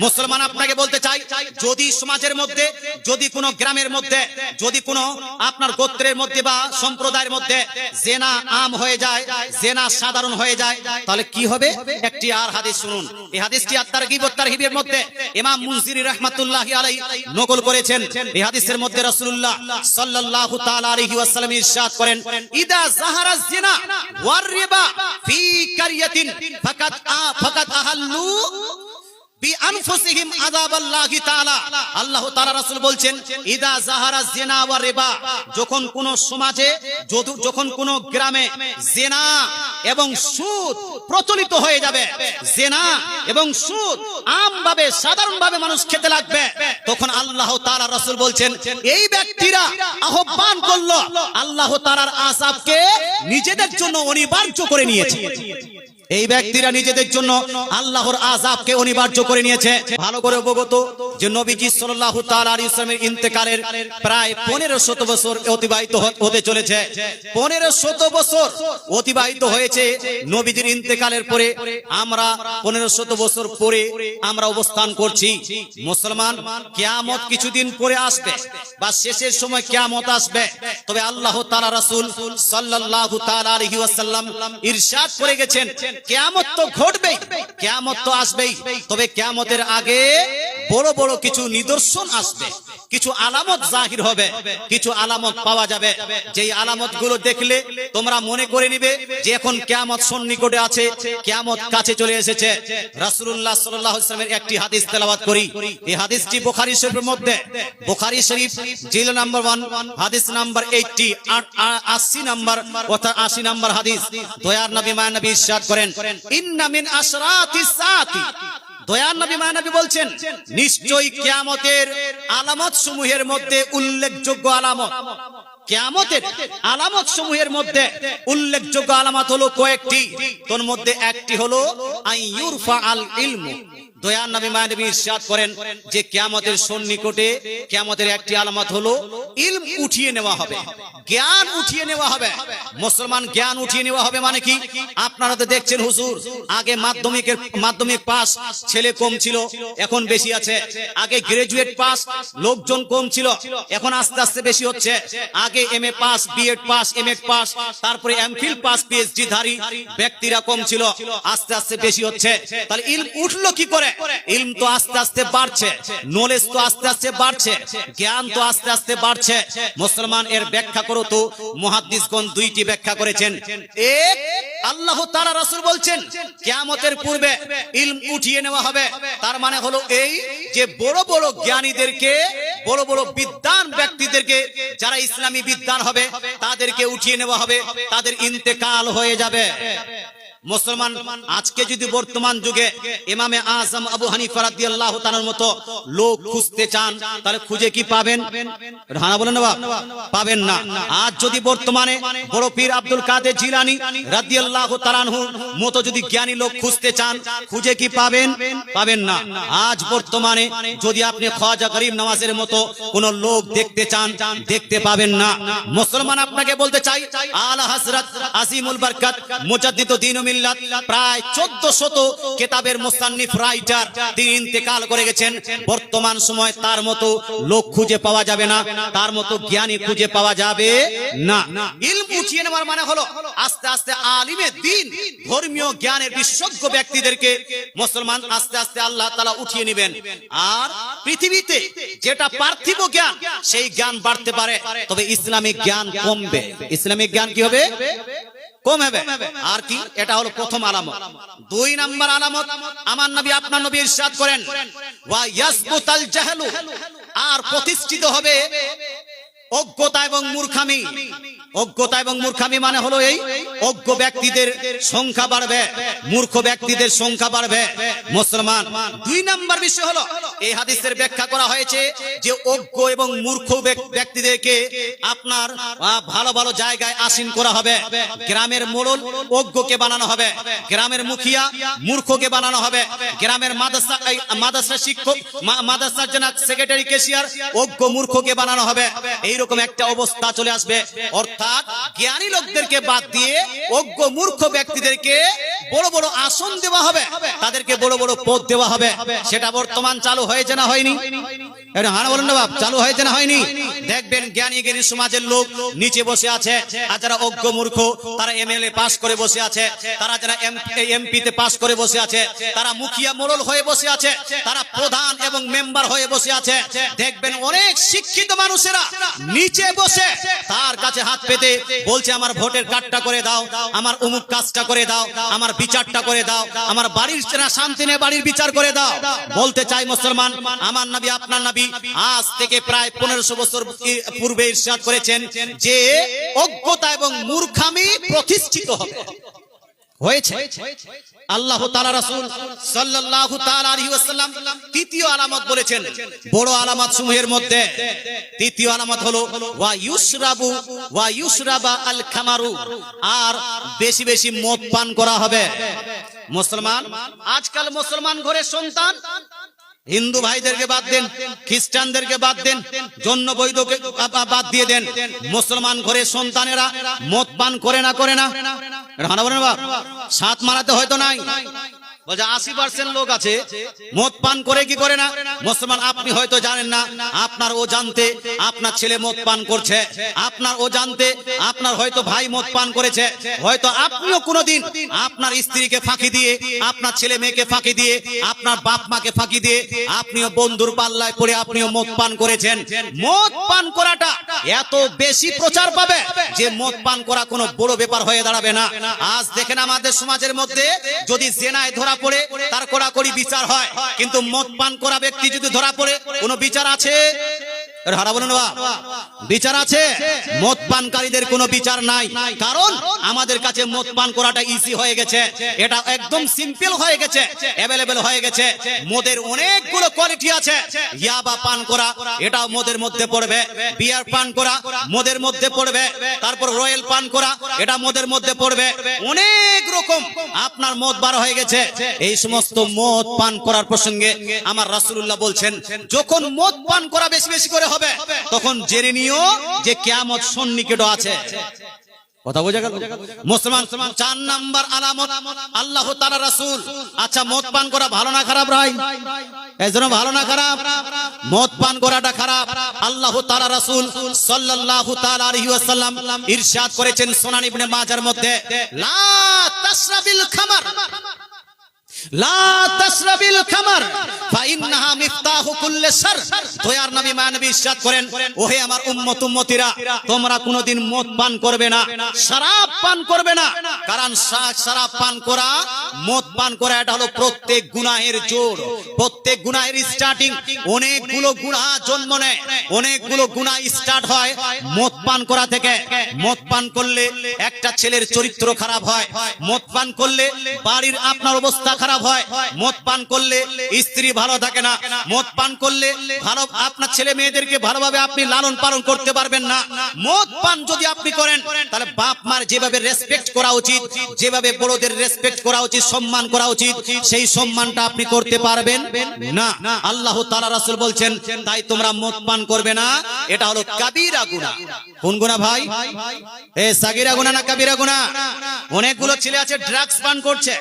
মুসলমান আপনাকে বলতে চাই, যদি সমাজের মধ্যে, যদি কোনো গ্রামের মধ্যে, যদি কোনো আপনার গোত্রের মধ্যে বা সম্প্রদায়ের মধ্যে জেনা আম হয়ে যায়, জেনা সাধারণ হয়ে যায়, তাহলে কি হবে? একটি আর হাদিস শুনুন। এই হাদিসটি আত্মার গিবত্তার হিবের মধ্যে ইমাম মুনজিরি রহমাতুল্লাহ আলাই নকল করেছেন। এই হাদিসের মধ্যে রাসূলুল্লাহ সাল্লাল্লাহু তাআলা আলাইহি ওয়াসাল্লাম ইরশাদ করেন, ইদা জাহারা জিনা ওয়ার রিবা ফি কারিয়াতিন ফাকাত আ, ফাকাত আহাল্লু সাধারণভাবে মানুষ খেতে লাগবে, তখন আল্লাহ তাআলা রাসূল বলছেন, এই ব্যক্তিরা আহ্বান করল, আল্লাহ তাআলার আযাবকে নিজেদের জন্য অনিবার্য করে নিয়েছে। এই ব্যক্তিরা নিজেদের জন্য আল্লাহর আযাবকে অনিবার্য করে নিয়েছে। ভালো করে অবগত যে নবীজি তাআলা আলাইহি ইসলামের ইন্তেকালের প্রায় 1500 বছর অতিবাহিত হতে চলেছে। 1500 বছর অতিবাহিত হয়েছে নবীজির ইন্তেকালের পরে। আমরা 1500 বছর পরে আমরা অবস্থান করছি। মুসলমান, কিয়ামত কিছুদিন পরে আসবে বা শেষের সময় কিয়ামত আসবে। তবে আল্লাহ তাআলা রাসূল সাল্লাল্লাহু তাআলা আলাইহি ওয়াসাল্লাম ইরশাদ করে গেছেন কিয়ামত তো ঘটবেই কেয়ামত তো আসবেই। তবে কেয়ামতের আগে বড় বড় কিছু নিদর্শন আসবে, কিছু আলামত জাহির হবে, কিছু আলামত পাওয়া যাবে। যেই আলামতগুলো দেখলে তোমরা মনে করে নিবে যে এখন কিয়ামত সন্নিকটে আছে, কিয়ামত কাছে চলে এসেছে। আলাইহি ওয়াসাল্লামের একটি হাদিস তেলাওয়াত করি। এই হাদিসটি বুখারী শরীফের মধ্যে। বুখারী শরীফ, জিল নাম্বার 1 হাদিস নাম্বার 80 80 নাম্বার অর্থাৎ 80 নাম্বার হাদিস। দয়ার নবী মায়া নবী করেন, ইন্না মিন আশরাতিস সাআতি বলছেন, নিশ্চয়ই আলামত সমূহের মধ্যে উল্লেখযোগ্য আলামত। কেয়ামতের আলামত সমূহের মধ্যে উল্লেখযোগ্য আলামত হলো কয়েকটি। তোর মধ্যে একটি হলো আইউরফা আল ইলমু। দয়ার নবী মায়া নবী ইরশাদ করেন যে কিয়ামতের সন্নিকটে কিয়ামতের একটি আলামত হলো ইলম উঠিয়ে নেওয়া হবে, জ্ঞান উঠিয়ে নেওয়া হবে। মুসলমান জ্ঞান উঠিয়ে নেওয়া হবে মানে কি? আপনারা তো দেখছেন হুজুর, আগে মাধ্যমিকের, মাধ্যমিক পাস, ছেলে কম ছিল, এখন বেশি আছে। আগে গ্রাজুয়েট পাস, লোকজন কম ছিল, এখন আস্তে আস্তে বেশি হচ্ছে। আগে M A pass BEd pass M Ed pass, তারপরে এমফিল পাস পিএইচডি ধারী, ব্যক্তিরা কম ছিল, আস্তে আস্তে বেশি হচ্ছে। তাহলে ইলম উঠল কি করে? ইলম তো আস্তে আস্তে বাড়ছে, নলেজ তো আস্তে আস্তে বাড়ছে, জ্ঞান তো আস্তে আস্তে বাড়ছে। মুসলমান এর ব্যাখ্যা করো তো, মুহাদ্দিসগণ দুইটি ব্যাখ্যা করেছেন। এক, আল্লাহ তাআলা রাসূল বলছেন পূর্বে ইলম উঠিয়ে নেওয়া হবে। তার মানে হলো এই যে বড় বড় জ্ঞানীদেরকে, বড় বড় বিদ্বান ব্যক্তিদেরকে, যারা ইসলামী বিদ্বান হবে, তাদেরকে উঠিয়ে নেওয়া হবে, তাদের ইন্তেকাল হয়ে যাবে। মুসলমান, আজকে যদি বর্তমান যুগে ইমামে আজম আবু হানিফা রাদিয়াল্লাহু তাআলার মতো লোক খুঁজতে চান, তাহলে খুঁজে কি পাবেন? হানা বলেন না পাবেন না। আজ যদি বর্তমানে বড় পীর আব্দুল কাদের জিলানী রাদিয়াল্লাহু তাআলার মতো যদি জ্ঞানী লোক খুঁজতে চান, খুঁজে কি পাবেন? পাবেন না। আজ বর্তমানে যদি আপনি খাজা গরিব নওয়াজের মতো কোন লোক দেখতে চান, দেখতে পাবেন না। মুসলমান আপনাকে বলতে চাই আলা হযরত আজিমুল বরকত, মুজাদ্দিদ দ্বীন ও মিল্লাত প্রায় 1400 কিতাবের মুসান্নিফ রাইটার তিনি ইন্তেকাল করে গেছেন। বর্তমান সময় তার মতো লোক খুঁজে পাওয়া যাবে না, তার মতো জ্ঞানী খুঁজে পাওয়া যাবে না। মানে ধর্মীয় জ্ঞানের মুসলমান আস্তে আস্তে আল্লাহ তাআলা উঠিয়ে নেবেন। আর পৃথিবীতে যেটা পার্থিব জ্ঞান, সেই জ্ঞান বাড়তে পারে, তবে ইসলামিক জ্ঞান কমবে। ইসলামিক জ্ঞান কি হবে? কম হবে। আর কি এটা হলো প্রথম আলামত। দুই নাম্বার আলামত, আমার নবী আপনার নবী ইরশাদ করেন, ওয়া ইয়াসবুতাল জাহলু, আর প্রতিষ্ঠিত হবে অজ্ঞতা এবং মূর্খামি। অজ্ঞতা এবং মূর্খামি মানে হলো এই অজ্ঞ ব্যক্তিদের সংখ্যা বাড়বে, মূর্খ ব্যক্তিদের সংখ্যা বাড়বে। মুসলমান, দুই নাম্বার বিষয় হলো, এই হাদিসের ব্যাখ্যা করা হয়েছে যে অজ্ঞ এবং মূর্খ ব্যক্তিদেরকে আপনার ভালো ভালো জায়গায় আসীন করা হবে। গ্রামের মোড়ল অজ্ঞকে বানানো হবে। গ্রামের মুখিয়া মূর্খকে বানানো হবে। গ্রামের মাদ্রাসা মাদ্রাসা শিক্ষক মাদ্রাসার জন্য সেক্রেটারি, কেশিয়ার অজ্ঞ মূর্খকে বানানো হবে। এইরকম একটা অবস্থা চলে আসবে। অর্থ অর্থাৎ জ্ঞানী লোকদেরকে বাদ দিয়ে অজ্ঞ মূর্খ ব্যক্তিদেরকে বড় বড় আসন দেওয়া হবে। তাদেরকে বড় বড় পদ দেওয়া হবে। সেটা বর্তমান চালু হয়েছে না হয়নি? চালু হয়েছে না হয়নি? দেখবেন জ্ঞানী জ্ঞানী সমাজের লোক নিচে বসে আছে, আর যারা অজ্ঞ মূর্খ, তারা এমএলএ পাস করে বসে আছে, তারা যারা এমপি তে পাস করে বসে আছে, তারা মুখিয়া হয়ে বসে আছে, তারা প্রধান এবং মেম্বার হয়ে বসে আছে। দেখবেন অনেক শিক্ষিত মানুষেরা নিচে বসে তার কাছে হাত পেতে বলছে, আমার ভোটের কার্ডটা করে দাও, আমার অমুক কাজটা করে দাও, আমার বিচারটা করে দাও, আমার বাড়ির শান্তি বাড়ির বিচার করে দাও। বলতে চাই মুসলমান, আমার নবী, আপনার নবী আজ থেকে প্রায় পনেরোশো বছর পূর্বে ইরশাদ করেছেন যে অজ্ঞতা এবং মূর্খামি প্রতিষ্ঠিত হবে। বেশি বেশি পান করা হবে। মুসলমান, আজকাল মুসলমান ঘরের সন্তান হিন্দু ভাইদেরকে বাদ দেন, খ্রিস্টানদেরকে বাদ দেন, জন্য বৈধকে বাদ দিয়ে দেন। মুসলমান ঘরে সন্তানেরা মদ পান করে না করে না। এটা হানা বাপ, সাত মারাতে হয়তো নাই। আপনার স্ত্রীকে ফাঁকি দিয়ে, আপনার ছেলে মেয়েকে ফাঁকি দিয়ে, আপনার বাপ মাকে ফাঁকি দিয়ে, আপনিও বন্ধুর পাল্লায় পড়ে আপনিও মদ পান করেছেন। মদ পান করাটা এত বেশি প্রচার পাবে যে মদ পান করা কোনো বড় ব্যাপার হয়ে দাঁড়াবে না। আজ দেখেন আমাদের সমাজের মধ্যে যদি জেনায় ধরা পড়ে তার কড়াকড়ি বিচার হয়। কিন্তু মদ পান করা ব্যক্তি যদি ধরা পড়ে, কোনো বিচার আছে? হারা বিচার আছে মদ পানকারীদের কোনো বিচার নাই। কারণ আমাদের কাছে মদ পান করাটা হয়ে গেছে। এটা একদম সিম্পল হয়ে গেছে অ্যাভেলেবেল হয়ে গেছে। মদের অনেকগুলো কোয়ালিটি আছে। ইয়াবা পান করা এটা মদের মধ্যে পড়বে। বিয়ার পান করা, মদের মধ্যে পড়বে। তারপর পান করা, এটা মদের মধ্যে পড়বে। অনেক রকম আপনার মদ বার হয়ে গেছে। এই সমস্ত মদ পান করার প্রসঙ্গে আমার রাসূলুল্লাহ বলছেন, যখন মদ পান করা বেশি বেশি করে হবে। তখন জেনে নিও যে কেয়ামত সন্নিকট আছে। কথা বোঝা গেল? মুসলমান চার নাম্বার আলামত, আল্লাহ তাআলা রাসূল। আচ্ছা মদ পান করা ভালো না খারাপ ভাই? এই জন্য ভালো না খারাপ? মদ পান করাটা খারাপ। আল্লাহ তাআলা রাসূল সাল্লাল্লাহু তাআলা আলাইহি ওয়াসাল্লাম ইরশাদ করেছেন সুনান ইবনে মাজার মধ্যে। লা তাশরাবিল খামার। প্রত্যেক জোর। প্রত্যেক স্টার্টিং অনেকগুলো জন্ম নেয়, অনেকগুলো গুনাহ স্টার্ট হয়। মদ পান করা থেকে, মদ পান করলে একটা ছেলের চরিত্র খারাপ হয়। মদ পান করলে বাড়ির আপনার অবস্থা খারাপ হয়। মদ পান করলে স্ত্রী ভালো থাকে না। মদ পান করলে ভালো আপনার ছেলে মেয়েদেরকে ভালোভাবে আপনি লালন পালন করতে পারবেন না। মদ পান যদি আপনি করেন তাহলে বাপ মার যেভাবে রেসপেক্ট করা উচিত যেভাবে বড়দের রেসপেক্ট করা উচিত সম্মান করা উচিত সেই সম্মানটা আপনি করতে পারবেন? না। আল্লাহ তাআলা রাসূল বলছেন তাই তোমরা মদ পান করবে না। এটা হলো কাবিরা গুনাহ। কোন গুনাহ ভাই? এ সাগিরা গুনাহ না কাবিরা গুনাহ? অনেকগুলো ছেলে আছে ড্রাগস পান করছে।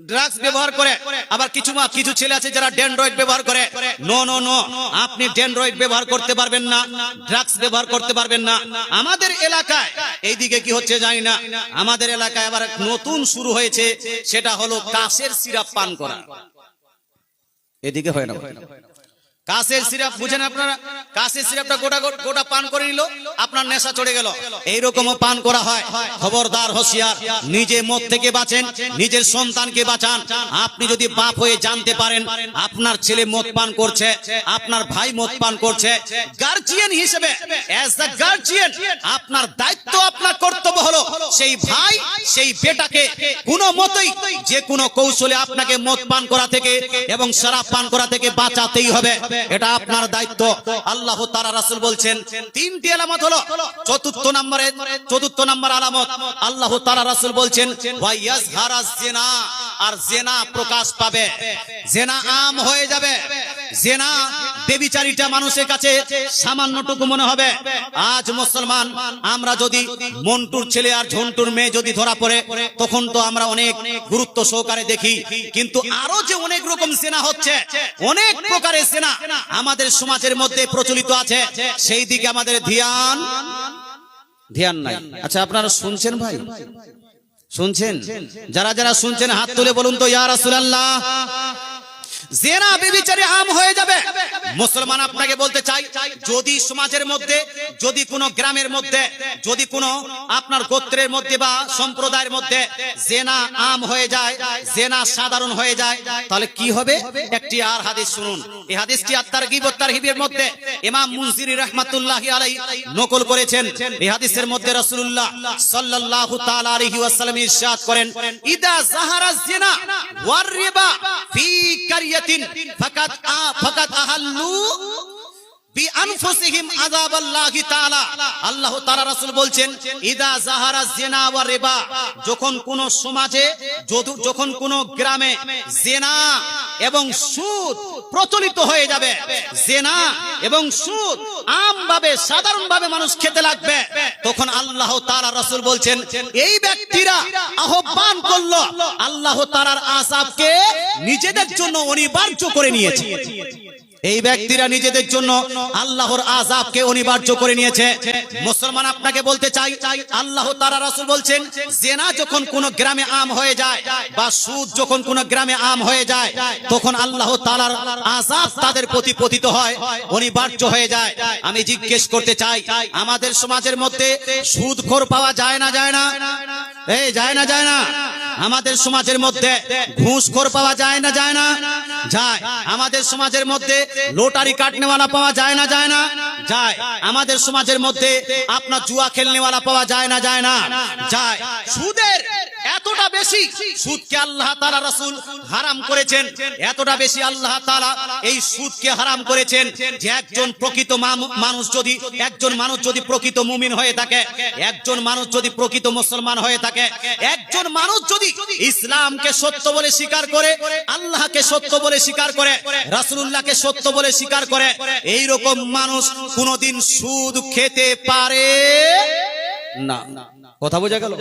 ড্রাগস ব্যবহার করে, আবার কিছু কিছু ছেলে আছে যারা ড্যান্ড্রয়েড ব্যবহার করে। নো নো নো আপনি ড্যান্ড্রয়েড ব্যবহার করতে পারবেন না ড্রাগস ব্যবহার করতে পারবেন না। আমাদের এলাকায়, এইদিকে কি হচ্ছে জানি না, আমাদের এলাকায় আবার নতুন শুরু হয়েছে, সেটা হলো কাশের সিরাপ পান করা। এদিকে হয় না কাশের সিরাপ, বুঝেন আপনারা? কাশের সিরাপটা গোটা গোটা- পান করে নিল, আপনার নেশা চড়ে গেল। এইরকমও পান করা হয়। খবরদার, হোশিয়ার, নিজে মদ থেকে বাঁচেন, নিজের সন্তানকে বাঁচান। আপনি যদি বাপ হয়ে জানতে পারেন, আপনার ছেলে মদ পান করছে, আপনার ভাই মদ পান করছে। গার্জিয়ান হিসেবে অ্যাজ দ্য গার্জিয়ান আপনার দায়িত্ব, আপনার কর্তব্য হলো সেই ভাই, সেই বেটাকে কোনো মতেই যে কোনো কৌশলে আপনাকে মদ পান করা থেকে এবং শরাব পান করা থেকে বাঁচাতেই হবে। এটা আপনার দায়িত্ব। আল্লাহ তারা রাসুল বলছেন, তিনটি আলামত হলো, চতুর্থ নম্বরে, চতুর্থ নম্বর আলামত। আল্লাহ তারা রাসুল বলছেন ওয়াইয়াজহারা জিনা। আর জেনা প্রকাশ পাবে। জেনা আম হয়ে যাবে। জেনা বেবিচারিটা মানুষের কাছে সামান্যটুকু মনে হবে। আজ মুসলমান, আমরা যদি মন্টুর ছেলে আর ঝন্টুর মেয়ে যদি ধরা পড়ে, তখন তো আমরা অনেক গুরুত্ব সহকারে দেখি। কিন্তু আরও যে অনেক রকম সেনা হচ্ছে, অনেক প্রকারের সেনা আমাদের সমাজের মধ্যে প্রচলিত আছে। সেই দিকে আমাদের ধ্যান। ধ্যান নাই। আচ্ছা আপনারা শুনছেন ভাই? শুনছেন? যারা যারা শুনছেন হাত তুলে বলুন তো ইয়া রাসূলুল্লাহ। জেনা বেবিচারে আম হয়ে যাবে। মুসলমান আপনাকে বলতে চাই যদি সমাজের মধ্যে যদি কোনো গ্রামের মধ্যে যদি কোনো আপনার গোত্রের মধ্যে বা সম্প্রদায়ের মধ্যে জেনা আম হয়ে যায় জেনা সাধারণ হয়ে যায় তাহলে কি হবে? একটি আর হাদিস শুনুন। এই হাদিসটি আত্মার গিবত তারহিবের মধ্যে ইমাম মুনজিরি রাহমাতুল্লাহি আলাইহি নকল করেছেন। এই হাদিসের মধ্যে রাসূলুল্লাহ সাল্লাল্লাহু তাআলা আলাইহি ওয়াসাল্লাম ইরশাদ করেন ইদা জাহারা জিনা ওয়ার রিবা ফি কারিয়াতিন আযাবাল্লাহি তাআলা আল্লাহ তাআলা রাসূল বলছেন, ইদা জিনা ওয়া রিবা যখন কোন সমাজে যখন কোন গ্রামে জেনা এবং সুদ প্রচলিত হয়ে যাবে। জেনা এবং সুদ আমভাবে, সাধারণভাবে মানুষ খেতে লাগবে। তখন আল্লাহ তারা রসুল বলছেন, এই ব্যক্তিরা আহ্বান করল, আল্লাহ তারার আসাবকে নিজেদের জন্য অনিবার্য করে নিয়েছে। এই ব্যক্তিরা নিজেদের জন্য আল্লাহর আজাবকে অনিবার্য করে নিয়েছে। মুসলমান আপনাকে বলতে চাই, আল্লাহ তারা রাসূল বলছেন, জেনা যখন কোন গ্রামে আম হয়ে যায় বা সুদ যখন কোন গ্রামে আম হয়ে যায়, তখন আল্লাহ তাআলার আজাব তাদের প্রতি পতিত হয়, অনিবার্য হয়ে যায়। আমি জিজ্ঞেস করতে চাই, আমাদের সমাজের মধ্যে সুদখোর পাওয়া যায় না যায় না? এই, যায় না যায় না? আমাদের সমাজের মধ্যে ঘুষখোর পাওয়া যায় না যায় না? যায়। আমাদের সমাজের মধ্যে লোটারি কাটনেওয়ালা পাওয়া যায় না যায় না? যায়। আমাদের সমাজের মধ্যে আপনার জুয়া খেলনেওয়ালা পাওয়া যায় না যায় না? যায়। সুদের বেশি। সুদকে আল্লাহ তাআলা রাসূল হারাম করেছেন। এতটা বেশি আল্লাহ তাআলা এই সুদকে হারাম করেছেন যে একজন প্রকৃত মানুষ যদি একজন মানুষ যদি প্রকৃত মুমিন হয়ে থাকে, একজন মানুষ যদি প্রকৃত মুসলমান হয়ে থাকে, একজন মানুষ যদি ইসলামকে সত্য বলে স্বীকার করে, আল্লাহকে সত্য বলে স্বীকার করে, রাসূলুল্লাহকে সত্য বলে স্বীকার করে এই রকম মানুষ কোনোদিন সুদ খেতে পারে না। কথা বোঝা গেল?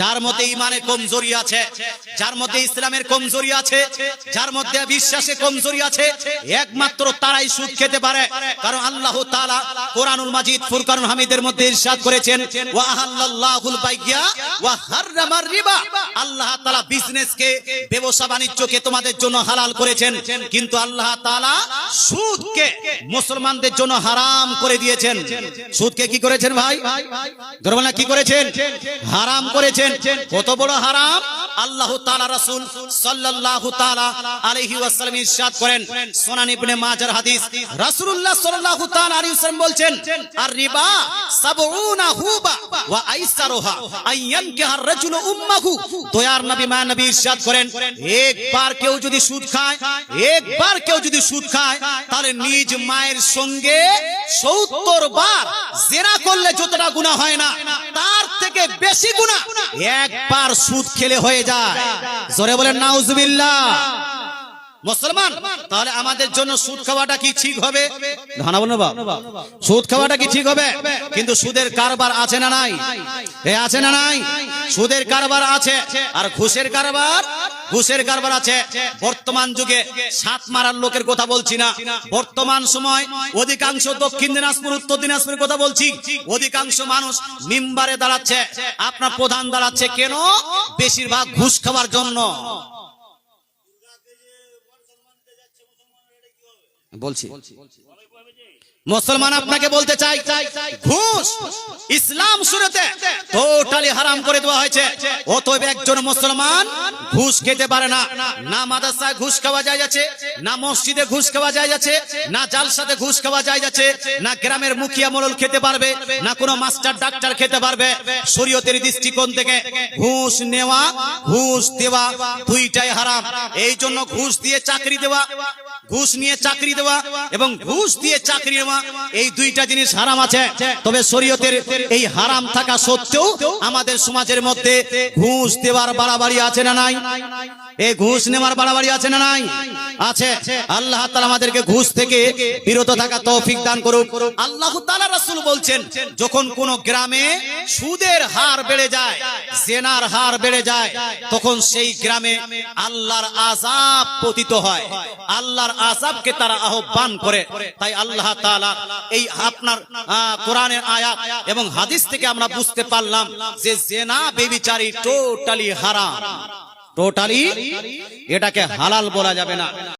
যার মধ্যে ইমানের কমজোরি আছে, যার মধ্যে ইসলামের কমজোরি আছে, যার মধ্যে বিশ্বাসে কমজোরি আছে, একমাত্র তারাই সুদ খেতে পারে। কারণ আল্লাহ তাআলা কোরআনুল মাজিদ, ফুরকানুল হামিদের মধ্যে ইরশাদ করেছেন, ওয়া আহাল্লাল্লাহুল বাইয়া ওয়া হাররামার রিবা। আল্লাহ তাআলা তোমাদের জন্য হালাল করেছেন, কিন্তু আল্লাহ তাআলা সুদকে মুসলমানদের জন্য হারাম করে দিয়েছেন। সুদকে কি করেছেন ভাই? ধরবেন কি করেছেন? হারাম করেছেন। কত বড় হারাম? আল্লাহ তাআলা রাসূল সাল্লাল্লাহু তাআলা আলাইহি ওয়াসাল্লাম ইরশাদ করেন। সুনান ইবনে মাজার হাদিস। রাসূলুল্লাহ সাল্লাল্লাহু তাআলা আলাইহি ওয়াসাল্লাম বলছেন আর রিবা সাবউনা হুবা ওয়া আইসারুহা রাজুলু উম্মাহু। দয়ার নবী, মা নবী ইরশাদ করেন, একবার কেউ যদি সুদ খায়, একবার কেউ যদি সুদ খায়, তাহলে নিজ মায়ের সঙ্গে 70 বার জেনা করলে যতটা গুনাহ হয় না। তার থেকে বেশি গুণা একবার সুদ খেলে হয়ে যায়। জোরে বলেন নাউজুবিল্লাহ। মুসলমান, তাহলে আমাদের জন্য সুদ খাওয়াটা কি ঠিক হবে? সুদ খাওয়াটা কি ঠিক হবে? কিন্তু সুদের কারবার আছে না নাই? এ আছে না নাই? সুদের কারবার আছে, আর ঘুষের কারবার ঘুষের কারবার আছে। বর্তমান যুগে সাত মারার লোকের কথা বলছি না। বর্তমান সময় অধিকাংশ দক্ষিণ দিনাজপুর, উত্তর দিনাজপুরের কথা বলছি। অধিকাংশ মানুষ মিম্বারে দাঁড়াচ্ছে, আপনার প্রধান দাঁড়াচ্ছে কেন? বেশিরভাগ ঘুষ খাওয়ার জন্য। বলছি। মুসলমান আপনাকে বলতে চাই, ঘুষ ইসলাম শুরুতে টোটালি হারাম করে দেওয়া হয়েছে। অতএব একজন মুসলমান ঘুষ খেতে পারে না। না মাদ্রাসায় ঘুষ খাওয়া যায় যাচ্ছে, না মসজিদে ঘুষ খাওয়া যায় যাচ্ছে, না জালসাতে ঘুষ খাওয়া যায় যাচ্ছে, না গ্রামের মুখিয়া মোড়ল খেতে পারবে, না কোনো মাস্টার ডাক্তার খেতে পারবে। শরীয়তের দৃষ্টিকোণ থেকে ঘুষ নেওয়া, ঘুষ দেওয়া দুইটাই হারাম। এই জন্য ঘুষ দিয়ে চাকরি দেওয়া, ঘুষ নিয়ে চাকরি দেওয়া এবং ঘুষ দিয়ে চাকরি নেওয়া এই দুইটা জিনিস হারাম আছে। তবে শরীয়তের এই হারাম থাকা সত্ত্বেও আমাদের সমাজের মধ্যে ঘুষ দেওয়ার বাড়াবাড়ি আছে না নাই? এই ঘুষ নেওয়ার বাড়াবাড়ি আছে না নাই? আছে। আল্লাহ তাআলা আমাদেরকে ঘুষ থেকে বিরত থাকা তৌফিক দান করুক। আল্লাহ তাআলা রাসূল বলছেন, যখন কোন গ্রামে সুদের হার বেড়ে যায়, জেনার হার বেড়ে যায়, তখন সেই গ্রামে আল্লাহর আযাব পতিত হয়। আল্লাহর আযাবকে তারা আহ্বান করে। তাই আল্লাহ তাআলা এই আপনার কোরআনের আয়াত এবং হাদিস থেকে আমরা বুঝতে পারলাম যে জেনা, বেবিচারি টোটালি হারাম। টোটালি এটাকে হালাল বলা যাবে না।